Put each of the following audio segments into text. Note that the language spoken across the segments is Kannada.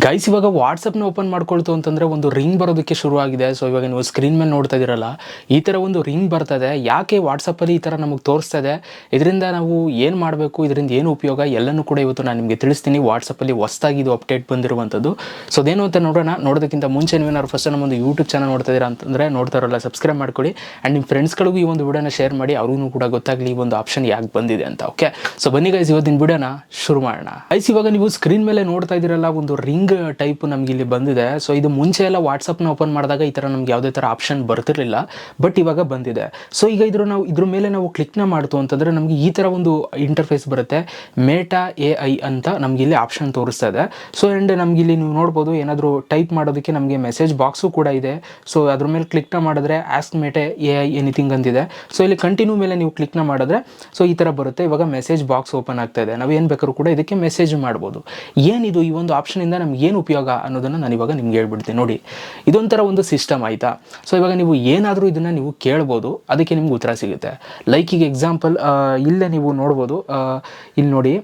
ಗೈಸ್ ಇವಾಗ ವಾಟ್ಸಪ್ನ ಓಪನ್ ಮಾಡ್ಕೊಳ್ತು ಅಂತಂದರೆ ಒಂದು ರಿಂಗ್ ಬರೋದಕ್ಕೆ ಶುರುವಾಗಿದೆ. ಸೊ ಇವಾಗ ನೀವು ಸ್ಕ್ರೀನ್ ಮೇಲೆ ನೋಡ್ತಾ ಇದ್ದೀರಲ್ಲ, ಈ ಥರ ಒಂದು ರಿಂಗ್ ಬರ್ತದೆ. ಯಾಕೆ ವಾಟ್ಸಪ್ಪಲ್ಲಿ ಈ ಥರ ನಮಗೆ ತೋರಿಸ್ತಾ ಇದೆ ಇದರಿಂದ ನಾವು ಏನು ಮಾಡಬೇಕು? ಇದರಿಂದ ಏನು ಉಪಯೋಗ? ಎಲ್ಲನೂ ಕೂಡ ಇವತ್ತು ನಾನು ನಿಮಗೆ ತಿಳಿಸ್ತೀನಿ. ವಾಟ್ಸಪ್ಪಲ್ಲಿ ಹೊಸ್ದಾಗಿ ಇದು ಅಪ್ಡೇಟ್ ಬಂದಿರುವಂಥದ್ದು. ಸೊ ಅದೇನು ಅಂತ ನೋಡೋಣ. ನೋಡೋದಕ್ಕಿಂತ ಮುಂಚೆ ನೀವೇನಾದ್ರು ಫಸ್ಟ್ ನಮ್ಮೊಂದು ಯೂಟ್ಯೂಬ್ ಚಾನಲ್ ನೋಡ್ತಾ ಇದ್ದೀರಾ ಅಂತಂದರೆ ನೋಡ್ತಾ ಇರೋಲ್ಲ ಸಬ್ಸ್ಕ್ರೈಬ್ ಮಾಡ್ಕೊಳ್ಳಿ. ಆ್ಯಂಡ್ ನಿಮ್ಮ ಫ್ರೆಂಡ್ಸ್ಗಳಿಗೂ ಈ ಒಂದು ವಿಡಿಯೋನ ಶೇರ್ ಮಾಡಿ, ಅವ್ರಿಗೂ ಕೂಡ ಗೊತ್ತಾಗಲಿ ಈ ಒಂದು ಆಪ್ಷನ್ ಯಾಕೆ ಬಂದಿದೆ ಅಂತ ಓಕೆ ಸೊ ಬನ್ನಿ ಗೈಸ್ ಇವತ್ತಿನ ವಿಡಿಯೋನ ಶುರು ಮಾಡೋಣ. ಐಸ್ ಇವಾಗ ನೀವು ಸ್ಕ್ರೀನ್ ಮೇಲೆ ನೋಡ್ತಾ ಇದ್ದೀರಲ್ಲ, ಒಂದು ರಿಂಗ್ ಟೈಪ್ ನಮ್ಗೆ ಇಲ್ಲಿ ಬಂದಿದೆ. ಸೊ ಇದು ಮುಂಚೆ ಎಲ್ಲ ವಾಟ್ಸಪ್ನ ಓಪನ್ ಮಾಡಿದಾಗ ಈ ಥರ ನಮ್ಗೆ ಯಾವುದೇ ಥರ ಆಪ್ಷನ್ ಬರ್ತಿರಲಿಲ್ಲ. ಬಟ್ ಇವಾಗ ಬಂದಿದೆ. ಸೊ ಈಗ ಇದ್ರ ನಾವು, ಇದ್ರ ಮೇಲೆ ನಾವು ಕ್ಲಿಕ್ನ ಮಾಡ್ತು ಅಂತಂದರೆ ನಮಗೆ ಈ ಥರ ಒಂದು ಇಂಟರ್ಫೇಸ್ ಬರುತ್ತೆ. ಮೇಟಾ ಎ ಐ ಅಂತ ನಮ್ಗೆ ಇಲ್ಲಿ ಆಪ್ಷನ್ ತೋರಿಸ್ತಾ ಇದೆ. ಸೊ ಆ್ಯಂಡ್ ನಮ್ಗೆ ಇಲ್ಲಿ ನೀವು ನೋಡ್ಬೋದು ಏನಾದರೂ ಟೈಪ್ ಮಾಡೋದಕ್ಕೆ ನಮಗೆ ಮೆಸೇಜ್ ಬಾಕ್ಸು ಕೂಡ ಇದೆ. ಸೊ ಅದ್ರ ಮೇಲೆ ಕ್ಲಿಕ್ನ ಮಾಡಿದ್ರೆ ask Meta A I anything ಅಂತಿದೆ. ಸೊ ಇಲ್ಲಿ ಕಂಟಿನ್ಯೂ ಮೇಲೆ ನೀವು ಕ್ಲಿಕ್ನ ಮಾಡಿದ್ರೆ ಸೊ ಈ ಥರ ಬರುತ್ತೆ. ಇವಾಗ ಮೆಸೇಜ್ ಬಾಕ್ಸ್ ಓಪನ್ ಆಗ್ತಾ ಇದೆ. ನಾವು ಏನು ಬೇಕಾದ್ರೂ ಕೂಡ ಇದಕ್ಕೆ ಮೆಸೇಜ್ ಮಾಡ್ಬೋದು. ಏನಿದು ಈ ಒಂದು ಆಪ್ಷನಿಂದ ನಮ್ಗೆ ಏನು ಉಪಯೋಗ ಅನ್ನೋದನ್ನು ನಾನು ಇವಾಗ ನಿಮ್ಗೆ ಹೇಳ್ಬಿಡ್ತೀನಿ. ನೋಡಿ, ಇದೊಂಥರ ಒಂದು ಸಿಸ್ಟಮ್ ಆಯಿತಾ? ಸೊ ಇವಾಗ ನೀವು ಏನಾದರೂ ಇದನ್ನು ನೀವು ಕೇಳ್ಬೋದು, ಅದಕ್ಕೆ ನಿಮ್ಗೆ ಉತ್ತರ ಸಿಗುತ್ತೆ. ಲೈಕ್ ಈಗ ಎಕ್ಸಾಂಪಲ್ ಇಲ್ಲೇ ನೀವು ನೋಡ್ಬೋದು ಇಲ್ಲಿ ನೋಡಿ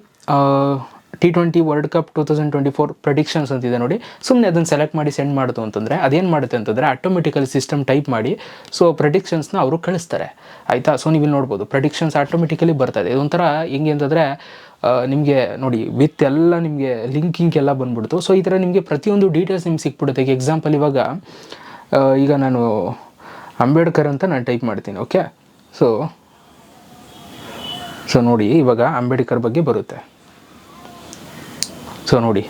T twenty world cup two thousand twenty four predictions ಅಂತಿದೆ ನೋಡಿ. ಸುಮ್ಮನೆ ಅದನ್ನು ಸೆಲೆಕ್ಟ್ ಮಾಡಿ ಸೆಂಡ್ ಮಾಡಿತು ಅಂತಂದರೆ ಅದೇನು ಮಾಡುತ್ತೆ ಅಂತಂದರೆ ಆಟೋಮೆಟಿಕಲಿ ಸಿಸ್ಟಮ್ ಟೈಪ್ ಮಾಡಿ ಸೊ ಪ್ರಡಿಕ್ಷನ್ಸ್ನ ಅವರು ಕಳಿಸ್ತಾರೆ. ಆಯಿತಾ? ಸೊ ನೀವು ಇಲ್ಲಿ ನೋಡ್ಬೋದು ಪ್ರಡಿಕ್ಷನ್ಸ್ ಆಟೋಮೆಟಿಕಲಿ ಬರ್ತದೆ ಇದೊಂಥರ ಹೆಂಗೆ ಅಂತಂದರೆ ನಿಮಗೆ ನೋಡಿ ವಿತ್ ಎಲ್ಲ ನಿಮಗೆ ಲಿಂಕಿಂಗ್ ಎಲ್ಲ ಬಂದ್ಬಿಡ್ತು. ಸೊ ಈ ಥರ ನಿಮಗೆ ಪ್ರತಿಯೊಂದು ಡೀಟೇಲ್ಸ್ ನಿಮ್ಗೆ ಸಿಕ್ಬಿಡುತ್ತೆ. ಈಗ ಎಕ್ಸಾಂಪಲ್ ಇವಾಗ ಈಗ ನಾನು ಅಂಬೇಡ್ಕರ್ ಅಂತ ನಾನು ಟೈಪ್ ಮಾಡ್ತೀನಿ ಓಕೆ ಸೊ ಸೊ ನೋಡಿ, ಇವಾಗ ಅಂಬೇಡ್ಕರ್ ಬಗ್ಗೆ ಬರುತ್ತೆ. ಸೊ ನೋಡಿ.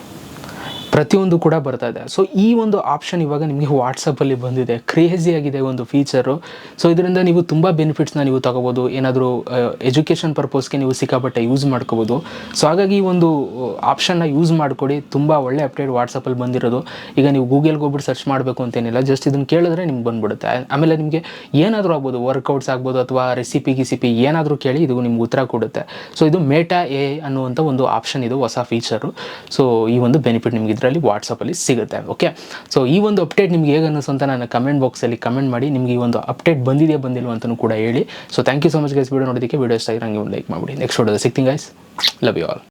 ಪ್ರತಿಯೊಂದು ಕೂಡ ಬರ್ತಾ ಇದೆ. ಸೊ ಈ ಒಂದು ಆಪ್ಷನ್ ಇವಾಗ ನಿಮಗೆ ವಾಟ್ಸಪ್ಪಲ್ಲಿ ಬಂದಿದೆ. ಕ್ರೇಜಿ ಆಗಿದೆ ಒಂದು ಫೀಚರು ಸೊ ಇದರಿಂದ ನೀವು ತುಂಬ ಬೆನಿಫಿಟ್ಸ್ನ ನೀವು ತಗೋಬೋದು. ಏನಾದರೂ ಎಜುಕೇಷನ್ ಪರ್ಪಸ್ಗೆ ನೀವು ಸಿಕ್ಕಾಪಟ್ಟೆ ಯೂಸ್ ಮಾಡ್ಕೋಬೋದು. ಸೊ ಹಾಗಾಗಿ ಈ ಒಂದು ಆಪ್ಷನ್ನ ಯೂಸ್ ಮಾಡಿಕೊಡಿ. ತುಂಬ ಒಳ್ಳೆ ಅಪ್ಡೇಟ್ ವಾಟ್ಸಪ್ಪಲ್ಲಿ ಬಂದಿರೋದು. ಈಗ ನೀವು ಗೂಗಲ್ಗೆ ಹೋಗ್ಬಿಟ್ಟು ಸರ್ಚ್ ಮಾಡಬೇಕು ಅಂತೇನಿಲ್ಲ. ಜಸ್ಟ್ ಇದನ್ನು ಕೇಳಿದ್ರೆ ನಿಮ್ಗೆ ಬಂದ್ಬಿಡುತ್ತೆ. ಆಮೇಲೆ ನಿಮಗೆ ಏನಾದರೂ ಆಗ್ಬೋದು. ವರ್ಕೌಟ್ಸ್ ಆಗ್ಬೋದು ಅಥವಾ ರೆಸಿಪಿ ಗಿಸಿಪಿ ಏನಾದರೂ ಕೇಳಿ ಇದು ನಿಮ್ಗೆ ಉತ್ತರ ಕೊಡುತ್ತೆ. ಸೊ ಇದು ಮೇಟಾ ಎ ಅನ್ನುವಂಥ ಒಂದು ಆಪ್ಷನ್ ಇದು ಹೊಸ ಫೀಚರು ಸೊ ಈ ಒಂದು ಬೆನಿಫಿಟ್ ನಿಮ್ಗೆ ಇದರಲ್ಲಿ ವಾಟ್ಸಪ್ಪಲ್ಲಿ ಸಿಗುತ್ತೆ ಓಕೆ ಸೊ ಈ ಒಂದು ಅಪ್ಡೇಟ್ ನಿಮ್ಗೆ ಹೇಗೆ ಅನ್ನಿಸು ಅಂತ ನನ್ನ ಕಮೆಂಟ್ ಬಾಕ್ಸಲ್ಲಿ ಕಮೆಂಟ್ ಮಾಡಿ ನಿಮಗೆ ಈ ಒಂದು ಅಪ್ಡೇಟ್ ಬಂದಿದೆಯಾ ಬಂದಿಲ್ವ ಅಂತಲೂ ಕೂಡ ಹೇಳಿ. So thank you so much guys video ನೋಡೋದಕ್ಕೆ ವಿಡಿಯೋ ಇಷ್ಟ ಆಗಿರಂಗೆ ಒಂದು ಲೈಕ್ ಮಾಡಿಬಿಡಿ. ನೆಕ್ಸ್ಟ್ ವಿಡಿಯೋದ ಸಿಗ್ತೀನಿ ಗೈಸ್ ಲವ್ ಯು ಆಲ್